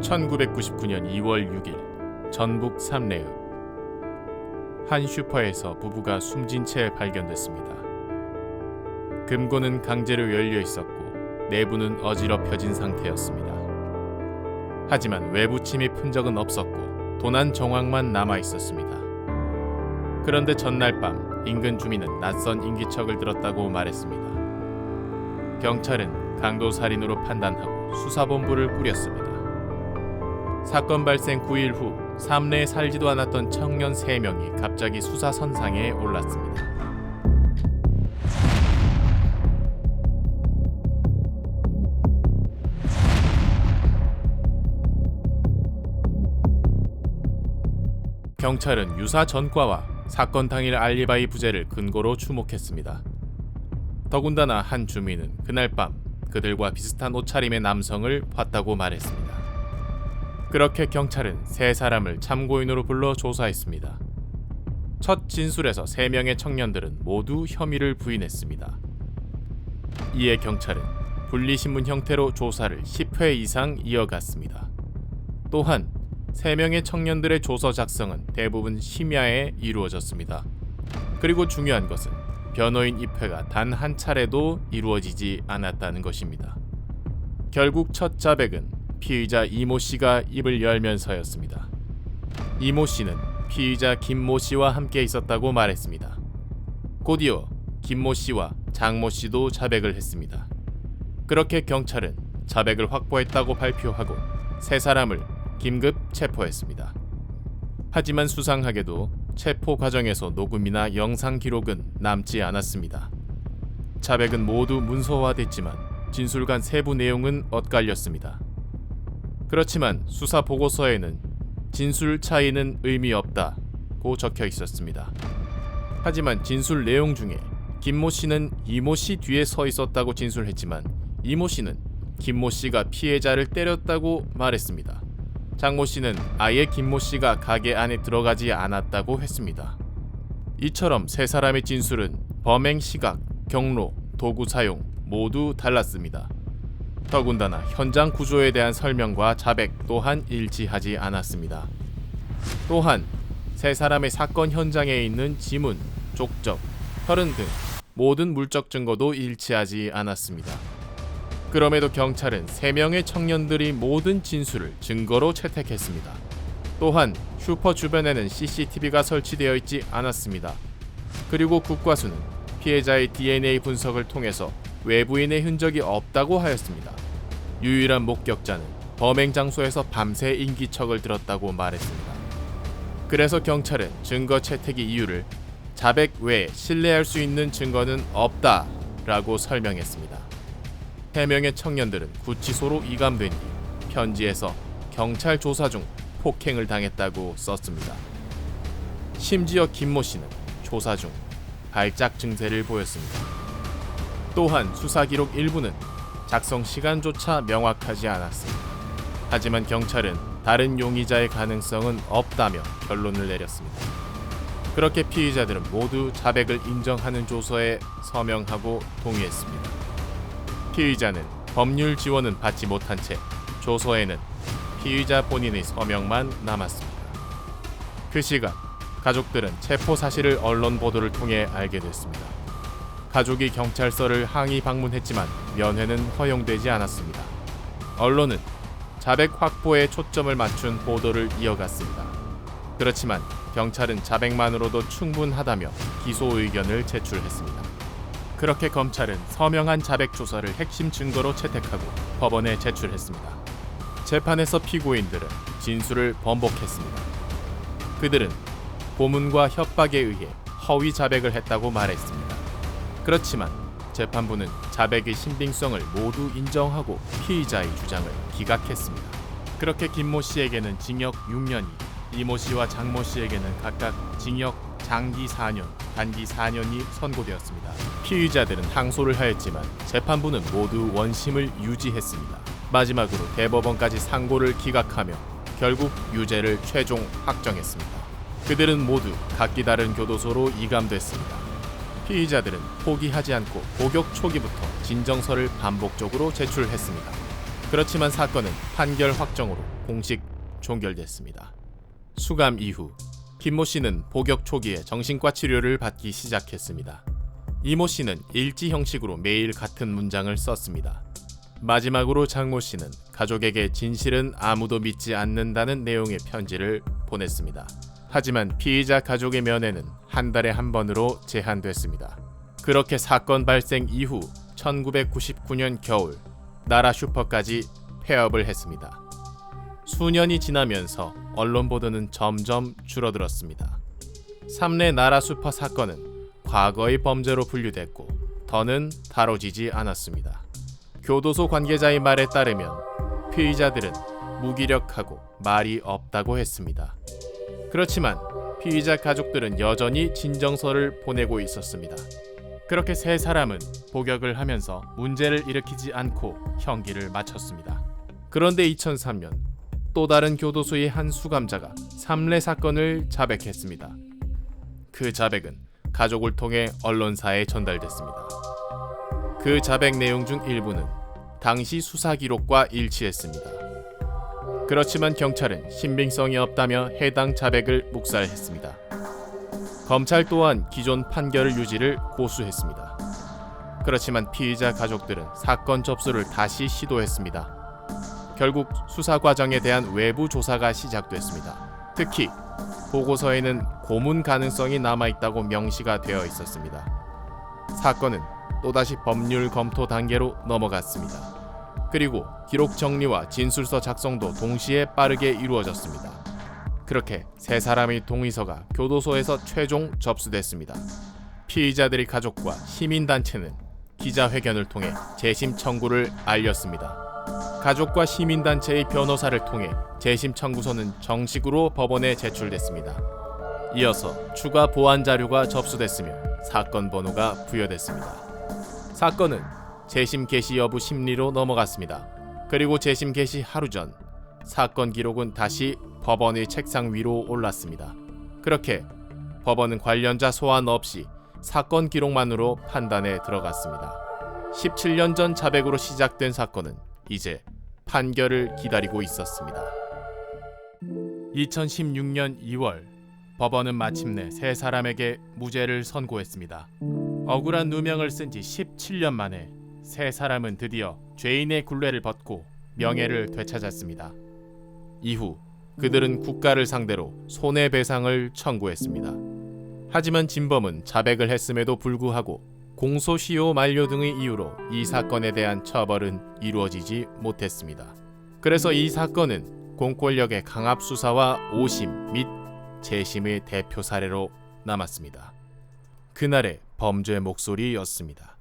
1999년 2월 6일 전북 삼례읍 한 슈퍼에서 부부가 숨진 채 발견됐습니다. 금고는 강제로 열려 있었고 내부는 어지럽혀진 상태였습니다. 하지만 외부 침입 흔적은 없었고 도난 정황만 남아 있었습니다. 그런데 전날 밤 인근 주민은 낯선 인기척을 들었다고 말했습니다. 경찰은 강도 살인으로 판단하고 수사본부를 꾸렸습니다. 사건 발생 9일 후 삼내에 살지도 않았던 청년 3명이 갑자기 수사 선상에 올랐습니다. 경찰은 유사 전과와 사건 당일 알리바이 부재를 근거로 추목했습니다. 더군다나 한 주민은 그날 밤 그들과 비슷한 옷차림의 남성을 봤다고 말했습니다. 그렇게 경찰은 세 사람을 참고인으로 불러 조사했습니다. 첫 진술에서 세 명의 청년들은 모두 혐의를 부인했습니다. 이에 경찰은 분리신문 형태로 조사를 10회 이상 이어갔습니다. 또한 세 명의 청년들의 조서 작성은 대부분 심야에 이루어졌습니다. 그리고 중요한 것은 변호인 입회가 단 한 차례도 이루어지지 않았다는 것입니다. 결국 첫 자백은 피의자 이모 씨가 입을 열면서였습니다. 이모 씨는 피의자 김모 씨와 함께 있었다고 말했습니다. 곧이어 김모 씨와 장모 씨도 자백을 했습니다. 그렇게 경찰은 자백을 확보했다고 발표하고 세 사람을 긴급 체포했습니다. 하지만 수상하게도 체포 과정에서 녹음이나 영상 기록은 남지 않았습니다. 자백은 모두 문서화됐지만 진술관 세부 내용은 엇갈렸습니다. 그렇지만 수사 보고서에는 진술 차이는 의미 없다고 적혀 있었습니다. 하지만 진술 내용 중에 김모 씨는 이모 씨 뒤에 서 있었다고 진술했지만 이모 씨는 김모 씨가 피해자를 때렸다고 말했습니다. 장모 씨는 아예 김모 씨가 가게 안에 들어가지 않았다고 했습니다. 이처럼 세 사람의 진술은 범행 시각, 경로, 도구 사용 모두 달랐습니다. 더군다나 현장 구조에 대한 설명과 자백 또한 일치하지 않았습니다. 또한 세 사람의 사건 현장에 있는 지문, 족적, 혈흔 등 모든 물적 증거도 일치하지 않았습니다. 그럼에도 경찰은 세 명의 청년들이 모든 진술을 증거로 채택했습니다. 또한 슈퍼 주변에는 CCTV가 설치되어 있지 않았습니다. 그리고 국과수는 피해자의 DNA 분석을 통해서 외부인의 흔적이 없다고 하였습니다. 유일한 목격자는 범행 장소에서 밤새 인기척을 들었다고 말했습니다. 그래서 경찰은 증거 채택의 이유를 자백 외에 신뢰할 수 있는 증거는 없다 라고 설명했습니다. 해명의 청년들은 구치소로 이감된 뒤 편지에서 경찰 조사 중 폭행을 당했다고 썼습니다. 심지어 김모 씨는 조사 중 발작 증세를 보였습니다. 또한 수사 기록 일부는 작성 시간조차 명확하지 않았습니다. 하지만 경찰은 다른 용의자의 가능성은 없다며 결론을 내렸습니다. 그렇게 피의자들은 모두 자백을 인정하는 조서에 서명하고 동의했습니다. 피의자는 법률 지원은 받지 못한 채 조서에는 피의자 본인의 서명만 남았습니다. 그 시간 가족들은 체포 사실을 언론 보도를 통해 알게 됐습니다. 가족이 경찰서를 항의 방문했지만 면회는 허용되지 않았습니다. 언론은 자백 확보에 초점을 맞춘 보도를 이어갔습니다. 그렇지만 경찰은 자백만으로도 충분하다며 기소 의견을 제출했습니다. 그렇게 검찰은 서명한 자백 조서를 핵심 증거로 채택하고 법원에 제출했습니다. 재판에서 피고인들은 진술을 번복했습니다. 그들은 고문과 협박에 의해 허위 자백을 했다고 말했습니다. 그렇지만 재판부는 자백의 신빙성을 모두 인정하고 피의자의 주장을 기각했습니다. 그렇게 김모 씨에게는 징역 6년이, 이모 씨와 장모 씨에게는 각각 징역 장기 4년, 단기 4년이 선고되었습니다. 피의자들은 항소를 하였지만 재판부는 모두 원심을 유지했습니다. 마지막으로 대법원까지 상고를 기각하며 결국 유죄를 최종 확정했습니다. 그들은 모두 각기 다른 교도소로 이감됐습니다. 피의자들은 포기하지 않고 복역 초기부터 진정서를 반복적으로 제출했습니다. 그렇지만 사건은 판결 확정으로 공식 종결됐습니다. 수감 이후 김모 씨는 복역 초기에 정신과 치료를 받기 시작했습니다. 이모 씨는 일지 형식으로 매일 같은 문장을 썼습니다. 마지막으로 장모 씨는 가족에게 진실은 아무도 믿지 않는다는 내용의 편지를 보냈습니다. 하지만 피의자 가족의 면회는 한 달에 한 번으로 제한됐습니다. 그렇게 사건 발생 이후 1999년 겨울 나라 슈퍼까지 폐업을 했습니다. 수년이 지나면서 언론 보도는 점점 줄어들었습니다. 삼례 나라 슈퍼 사건은 과거의 범죄로 분류됐고 더는 다뤄지지 않았습니다. 교도소 관계자의 말에 따르면 피의자들은 무기력하고 말이 없다고 했습니다. 그렇지만 피의자 가족들은 여전히 진정서를 보내고 있었습니다. 그렇게 세 사람은 복역을 하면서 문제를 일으키지 않고 형기를 마쳤습니다. 그런데 2003년 또 다른 교도소의 한 수감자가 삼례 사건을 자백했습니다. 그 자백은 가족을 통해 언론사에 전달됐습니다. 그 자백 내용 중 일부는 당시 수사 기록과 일치했습니다. 그렇지만 경찰은 신빙성이 없다며 해당 자백을 묵살했습니다. 검찰 또한 기존 판결 유지를 고수했습니다. 그렇지만 피의자 가족들은 사건 접수를 다시 시도했습니다. 결국 수사 과정에 대한 외부 조사가 시작됐습니다. 특히 보고서에는 고문 가능성이 남아 있다고 명시가 되어 있었습니다. 사건은 또다시 법률 검토 단계로 넘어갔습니다. 그리고 기록 정리와 진술서 작성도 동시에 빠르게 이루어졌습니다. 그렇게 세 사람의 동의서가 교도소에서 최종 접수됐습니다. 피의자들의 가족과 시민단체는 기자회견을 통해 재심 청구를 알렸습니다. 가족과 시민단체의 변호사를 통해 재심 청구서는 정식으로 법원에 제출됐습니다. 이어서 추가 보안 자료가 접수됐으며 사건 번호가 부여됐습니다. 사건은 재심 개시 여부 심리로 넘어갔습니다. 그리고 재심 개시 하루 전 사건 기록은 다시 법원의 책상 위로 올랐습니다. 그렇게 법원은 관련자 소환 없이 사건 기록만으로 판단에 들어갔습니다. 17년 전 자백으로 시작된 사건은 이제 판결을 기다리고 있었습니다. 2016년 2월 법원은 마침내 세 사람에게 무죄를 선고했습니다. 억울한 누명을 쓴 지 17년 만에 세 사람은 드디어 죄인의 굴레를 벗고 명예를 되찾았습니다. 이후 그들은 국가를 상대로 손해배상을 청구했습니다. 하지만 진범은 자백을 했음에도 불구하고 공소시효 만료 등의 이유로 이 사건에 대한 처벌은 이루어지지 못했습니다. 그래서 이 사건은 공권력의 강압 수사와 오심 및 재심의 대표 사례로 남았습니다. 그날의 범죄 목소리였습니다.